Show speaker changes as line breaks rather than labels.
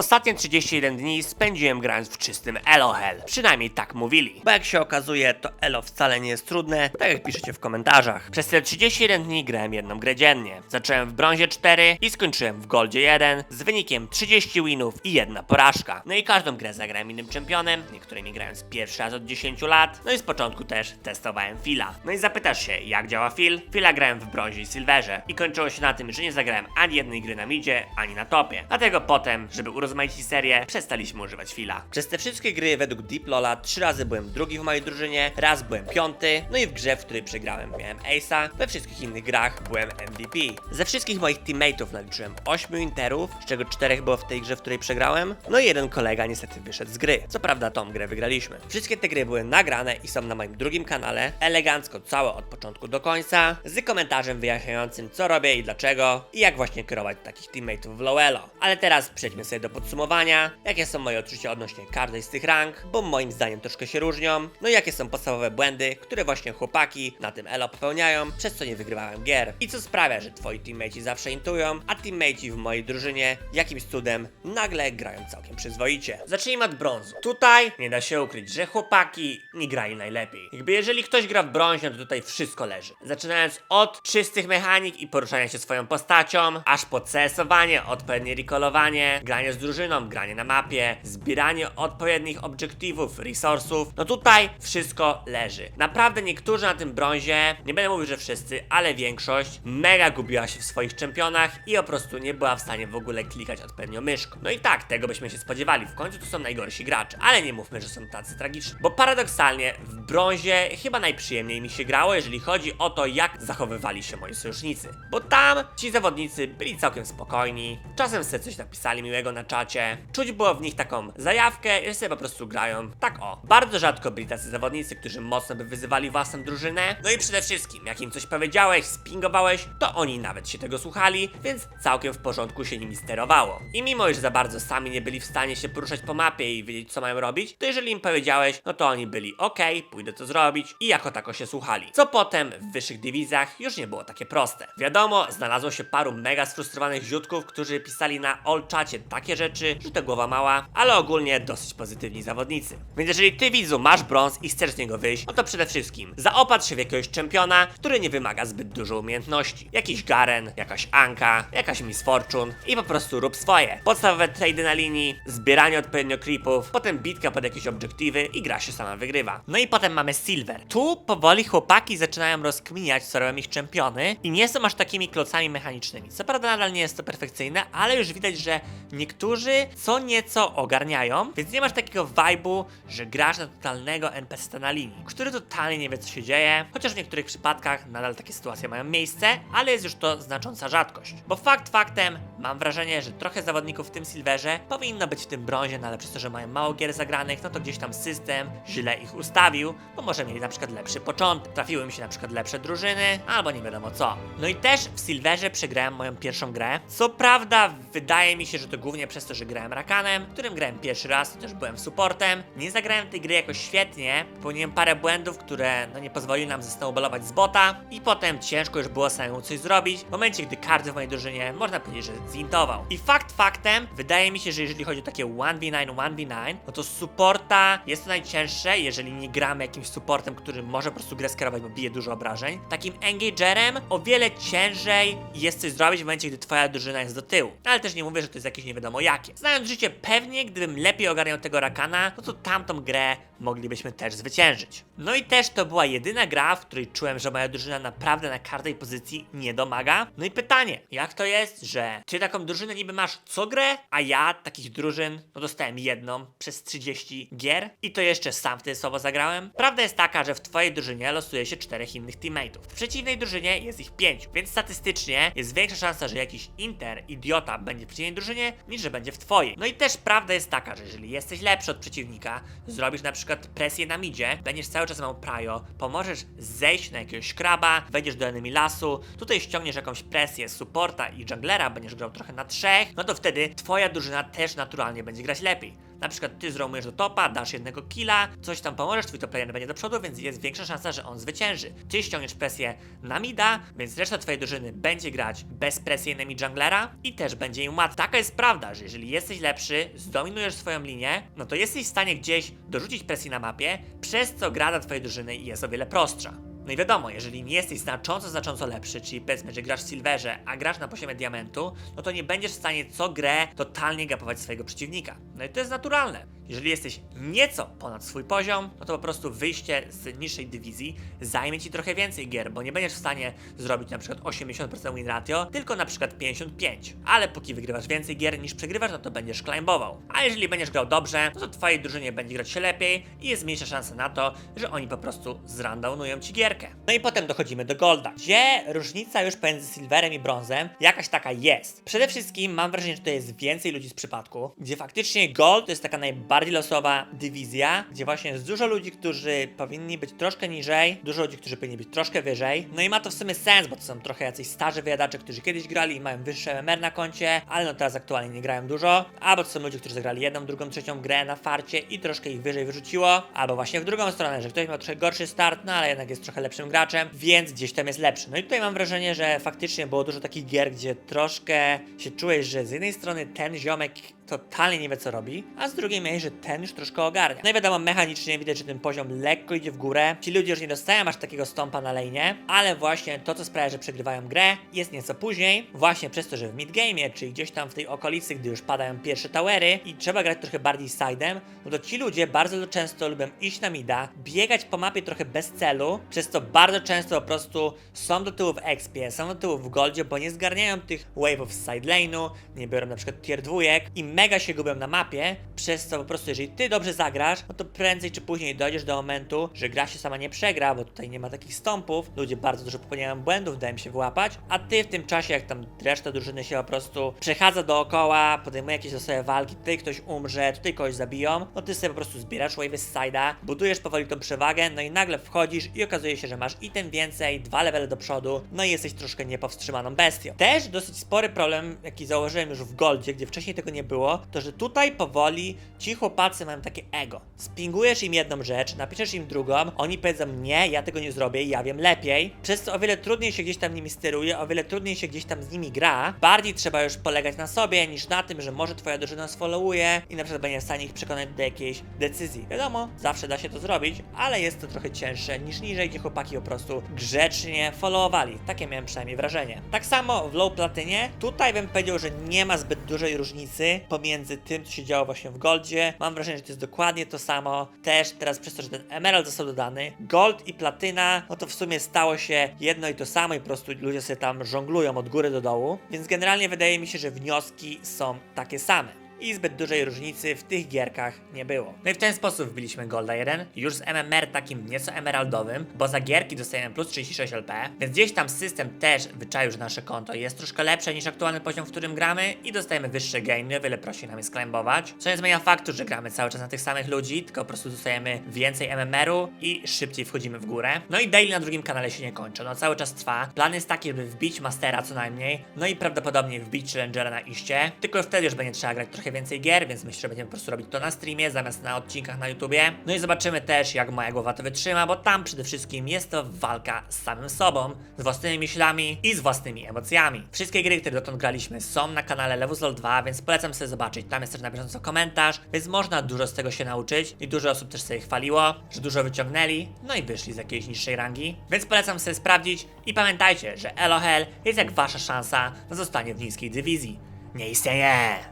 Ostatnie 31 dni spędziłem grając w czystym Elohel. Przynajmniej tak mówili. Bo jak się okazuje, to Elo wcale nie jest trudne, tak jak piszecie w komentarzach. Przez te 31 dni grałem jedną grę dziennie. Zacząłem w brązie 4 i skończyłem w goldzie 1 z wynikiem 30 winów i jedna porażka. No i każdą grę zagrałem innym czempionem, niektórymi grając pierwszy raz od 10 lat. No i z początku też testowałem Fila. No i zapytasz się, jak działa Fil? Fila grałem w brązie i silverze i kończyło się na tym, że nie zagrałem ani jednej gry na midzie, ani na topie. Dlatego potem, żeby urozmaicić serię, przestaliśmy używać Fila. Przez te wszystkie gry według Deep Lola trzy razy byłem drugi w mojej drużynie, raz byłem piąty, no i w grze, w której przegrałem miałem Ace'a, we wszystkich innych grach byłem MVP. Ze wszystkich moich teammateów naliczyłem 8 interów, z czego 4 było w tej grze, w której przegrałem, no i jeden kolega niestety wyszedł z gry. Co prawda tą grę wygraliśmy. Wszystkie te gry były nagrane i są na moim drugim kanale, elegancko całe od początku do końca, z komentarzem wyjaśniającym co robię i dlaczego i jak właśnie kierować takich teammateów w Lowelo. Ale teraz przejdźmy sobie do podsumowania, jakie są moje odczucia odnośnie każdej z tych rank, bo moim zdaniem troszkę się różnią, no i jakie są podstawowe błędy, które właśnie chłopaki na tym elo popełniają, przez co nie wygrywałem gier. I co sprawia, że twoi teammateci zawsze intują, a teammateci w mojej drużynie jakimś cudem nagle grają całkiem przyzwoicie. Zacznijmy od brązu. Tutaj nie da się ukryć, że chłopaki nie grali najlepiej. Jakby jeżeli ktoś gra w brązie, to tutaj wszystko leży. Zaczynając od czystych mechanik i poruszania się swoją postacią, aż po CS-owanie, odpowiednie recallowanie, granie z drużyną, granie na mapie, zbieranie odpowiednich obiektywów, resursów. No tutaj wszystko leży. Naprawdę niektórzy na tym brązie, nie będę mówił, że wszyscy, ale większość, mega gubiła się w swoich czempionach i po prostu nie była w stanie w ogóle klikać odpowiednio myszką. No i tak, tego byśmy się spodziewali. W końcu to są najgorsi gracze, ale nie mówmy, że są tacy tragiczni. Bo paradoksalnie w brązie chyba najprzyjemniej mi się grało, jeżeli chodzi o to, jak zachowywali się moi sojusznicy. Bo tam ci zawodnicy byli całkiem spokojni, czasem sobie coś napisali miłego na czacie, czuć było w nich taką zajawkę, że sobie po prostu grają tak o. Bardzo rzadko byli tacy zawodnicy, którzy mocno by wyzywali własną drużynę. No i przede wszystkim, jak im coś powiedziałeś, spingowałeś, to oni nawet się tego słuchali, więc całkiem w porządku się nimi sterowało. I mimo, iż za bardzo sami nie byli w stanie się poruszać po mapie i wiedzieć co mają robić, to jeżeli im powiedziałeś, no to oni byli okej, pójdę to zrobić i jako tako się słuchali. Co potem w wyższych dywizjach już nie było takie proste. Wiadomo, znalazło się paru mega sfrustrowanych ziutków, którzy pisali na all takie rzeczy, że to głowa mała, ale ogólnie dosyć pozytywni zawodnicy. Więc jeżeli ty widzu masz brąz i chcesz z niego wyjść, no to przede wszystkim zaopatrz się w jakiegoś czempiona, który nie wymaga zbyt dużo umiejętności. Jakiś Garen, jakaś Anka, jakaś Miss Fortune i po prostu rób swoje. Podstawowe trady na linii, zbieranie odpowiednio creepów, potem bitka pod jakieś obiektywy i gra się sama wygrywa. No i potem mamy Silver. Tu powoli chłopaki zaczynają rozkminiać, co robią ich czempiony i nie są aż takimi klocami mechanicznymi. Co prawda nadal nie jest to perfekcyjne, ale już widać, że niektórzy co nieco ogarniają, więc nie masz takiego vibe'u, że grasz na totalnego NPC na linii, który totalnie nie wie, co się dzieje, chociaż w niektórych przypadkach nadal takie sytuacje mają miejsce, ale jest już to znacząca rzadkość. Bo fakt faktem, mam wrażenie, że trochę zawodników w tym Silverze powinno być w tym brązie, no ale przez to, że mają mało gier zagranych, no to gdzieś tam system źle ich ustawił, bo może mieli na przykład lepszy początek, trafiły mi się na przykład lepsze drużyny, albo nie wiadomo co. No i też w Silverze przegrałem moją pierwszą grę. Co prawda, wydaje mi się, że to głównie przez to, że grałem Rakanem, którym grałem pierwszy raz, też byłem supportem. Nie zagrałem tej gry jakoś świetnie, popełniłem parę błędów, które no nie pozwoliły nam zesnowballować z bota i potem ciężko już było samemu coś zrobić, w momencie, gdy każdy w mojej drużynie, można powiedzieć, że zintował. I fakt faktem, wydaje mi się, że jeżeli chodzi o takie 1v9, 1v9, no to supporta jest to najcięższe, jeżeli nie gramy jakimś supportem, który może po prostu grę skierować, bo bije dużo obrażeń. Takim engagerem o wiele ciężej jest coś zrobić w momencie, gdy twoja drużyna jest do tyłu. No, ale też nie mówię, że to jest jakieś nie wiadomo jakie. Znając życie, pewnie gdybym lepiej ogarniał tego Rakana, no to tamtą grę moglibyśmy też zwyciężyć. No i też to była jedyna gra, w której czułem, że moja drużyna naprawdę na każdej pozycji nie domaga. No i pytanie, jak to jest, że ty taką drużynę niby masz co grę, a ja takich drużyn, no dostałem jedną przez 30 gier i to jeszcze sam wtedy słabo zagrałem? Prawda jest taka, że w twojej drużynie losuje się czterech innych teammateów. W przeciwnej drużynie jest ich pięciu, więc statystycznie jest większa szansa, że jakiś inter, idiota będzie w przeciwnej drużynie, niż że będzie w twojej. No i też prawda jest taka, że jeżeli jesteś lepszy od przeciwnika, zrobisz na przykład presję na midzie, będziesz cały czas miał prio, pomożesz zejść na jakiegoś kraba, wejdziesz do enemy lasu, tutaj ściągniesz jakąś presję supporta i junglera, będziesz grał trochę na trzech, no to wtedy twoja drużyna też naturalnie będzie grać lepiej. Na przykład ty zromujesz do topa, dasz jednego killa, coś tam pomożesz, twój top laner będzie do przodu, więc jest większa szansa, że on zwycięży. Ty ściągniesz presję na mida, więc reszta twojej drużyny będzie grać bez presji enemy junglera i też będzie im łatwiej. Taka jest prawda, że jeżeli jesteś lepszy, zdominujesz swoją linię, no to jesteś w stanie gdzieś dorzucić presji na mapie, przez co gra dla twojej drużyny jest o wiele prostsza. No i wiadomo, jeżeli nie jesteś znacząco, znacząco lepszy, czyli powiedzmy, że grasz w Silverze, a grasz na poziomie diamentu, no to nie będziesz w stanie co grę totalnie gapować swojego przeciwnika. No i to jest naturalne. Jeżeli jesteś nieco ponad swój poziom, no to po prostu wyjście z niższej dywizji zajmie ci trochę więcej gier, bo nie będziesz w stanie zrobić na przykład 80% win ratio, tylko na przykład 55. Ale póki wygrywasz więcej gier niż przegrywasz, no to będziesz climbował. A jeżeli będziesz grał dobrze, no to twojej drużynie będzie grać się lepiej i jest mniejsza szansa na to, że oni po prostu zrandownują ci gierkę. No i potem dochodzimy do Golda, gdzie różnica już pomiędzy Silverem i Brązem jakaś taka jest. Przede wszystkim mam wrażenie, że to jest więcej ludzi z przypadku, gdzie faktycznie Gold to jest taka najbardziej losowa dywizja, gdzie właśnie jest dużo ludzi, którzy powinni być troszkę niżej, dużo ludzi, którzy powinni być troszkę wyżej. No i ma to w sumie sens, bo to są trochę jacyś starzy wyjadacze, którzy kiedyś grali i mają wyższe MMR na koncie, ale no teraz aktualnie nie grają dużo. Albo to są ludzie, którzy zagrali jedną, drugą, trzecią grę na farcie i troszkę ich wyżej wyrzuciło. Albo właśnie w drugą stronę, że ktoś miał trochę gorszy start, no ale jednak jest trochę lepszym graczem, więc gdzieś tam jest lepszy. No i tutaj mam wrażenie, że faktycznie było dużo takich gier, gdzie troszkę się czułeś, że z jednej strony ten ziomek totalnie nie wie co robi, a z drugiej miałeś, że ten już troszkę ogarnia. No i wiadomo, mechanicznie widać, że ten poziom lekko idzie w górę. Ci ludzie już nie dostają aż takiego stąpa na lane, ale właśnie to, co sprawia, że przegrywają grę, jest nieco później, właśnie przez to, że w midgame'ie, czyli gdzieś tam w tej okolicy, gdy już padają pierwsze towery i trzeba grać trochę bardziej sidem, no to ci ludzie bardzo często lubią iść na mida, biegać po mapie trochę bez celu, przez co bardzo często po prostu są do tyłu w expie, są do tyłu w goldzie, bo nie zgarniają tych wave'ów z side lane'u, nie biorą na przykład tier dwójek i mega się gubią na mapie, przez co po prostu jeżeli ty dobrze zagrasz, no to prędzej czy później dojdziesz do momentu, że gra się sama nie przegra, bo tutaj nie ma takich stąpów, ludzie bardzo dużo popełniają błędów, dają się wyłapać, a ty w tym czasie, jak tam reszta drużyny się po prostu przechadza dookoła, podejmuje jakieś losowe walki, tutaj ktoś umrze, tutaj kogoś zabiją, no ty sobie po prostu zbierasz wave'y z side'a, budujesz powoli tą przewagę, no i nagle wchodzisz i okazuje się, że masz item więcej, dwa levele do przodu, no i jesteś troszkę niepowstrzymaną bestią. Też dosyć spory problem, jaki założyłem już w Goldzie, gdzie wcześniej tego nie było, to że tutaj powoli ci chłopacy mają takie ego. Spingujesz im jedną rzecz, napiszesz im drugą, oni powiedzą nie, ja tego nie zrobię, ja wiem lepiej, przez co o wiele trudniej się gdzieś tam nimi steruje, o wiele trudniej się gdzieś tam z nimi gra. Bardziej trzeba już polegać na sobie, niż na tym, że może twoja drużyna sfollowuje i na przykład będzie w stanie ich przekonać do jakiejś decyzji. Wiadomo, zawsze da się to zrobić, ale jest to trochę cięższe niż niżej, gdzie chłopaki po prostu grzecznie followowali. Takie miałem przynajmniej wrażenie. Tak samo w low platynie, tutaj bym powiedział, że nie ma zbyt dużej różnicy pomiędzy tym, co się działo właśnie w Goldzie. Mam wrażenie, że to jest dokładnie to samo. Też teraz przez to, że ten Emerald został dodany, Gold i Platyna, no to w sumie stało się jedno i to samo i po prostu ludzie sobie tam żonglują od góry do dołu. Więc generalnie wydaje mi się, że wnioski są takie same i zbyt dużej różnicy w tych gierkach nie było. No i w ten sposób wbiliśmy Golda 1, już z MMR takim nieco emeraldowym, bo za gierki dostajemy plus 36 LP, więc gdzieś tam system też wyczaił, że nasze konto jest troszkę lepsze niż aktualny poziom, w którym gramy i dostajemy wyższe gainy, o wiele prościej nam jest climbować, co nie zmienia faktu, że gramy cały czas na tych samych ludzi, tylko po prostu dostajemy więcej MMR-u i szybciej wchodzimy w górę. No i daily na drugim kanale się nie kończy, no cały czas trwa. Plan jest taki, żeby wbić Mastera co najmniej, no i prawdopodobnie wbić Challengera na iście, tylko wtedy już będzie trzeba grać trochę więcej gier, więc myślę, że będziemy po prostu robić to na streamie, zamiast na odcinkach na YouTubie. No i zobaczymy też, jak moja głowa to wytrzyma, bo tam przede wszystkim jest to walka z samym sobą, z własnymi myślami i z własnymi emocjami. Wszystkie gry, które dotąd graliśmy są na kanale Levuzol 2, więc polecam sobie zobaczyć. Tam jest też na bieżąco komentarz, więc można dużo z tego się nauczyć i dużo osób też sobie chwaliło, że dużo wyciągnęli, no i wyszli z jakiejś niższej rangi. Więc polecam sobie sprawdzić i pamiętajcie, że Elohel jest jak wasza szansa na zostanie w niskiej dywizji. Nie istnieje!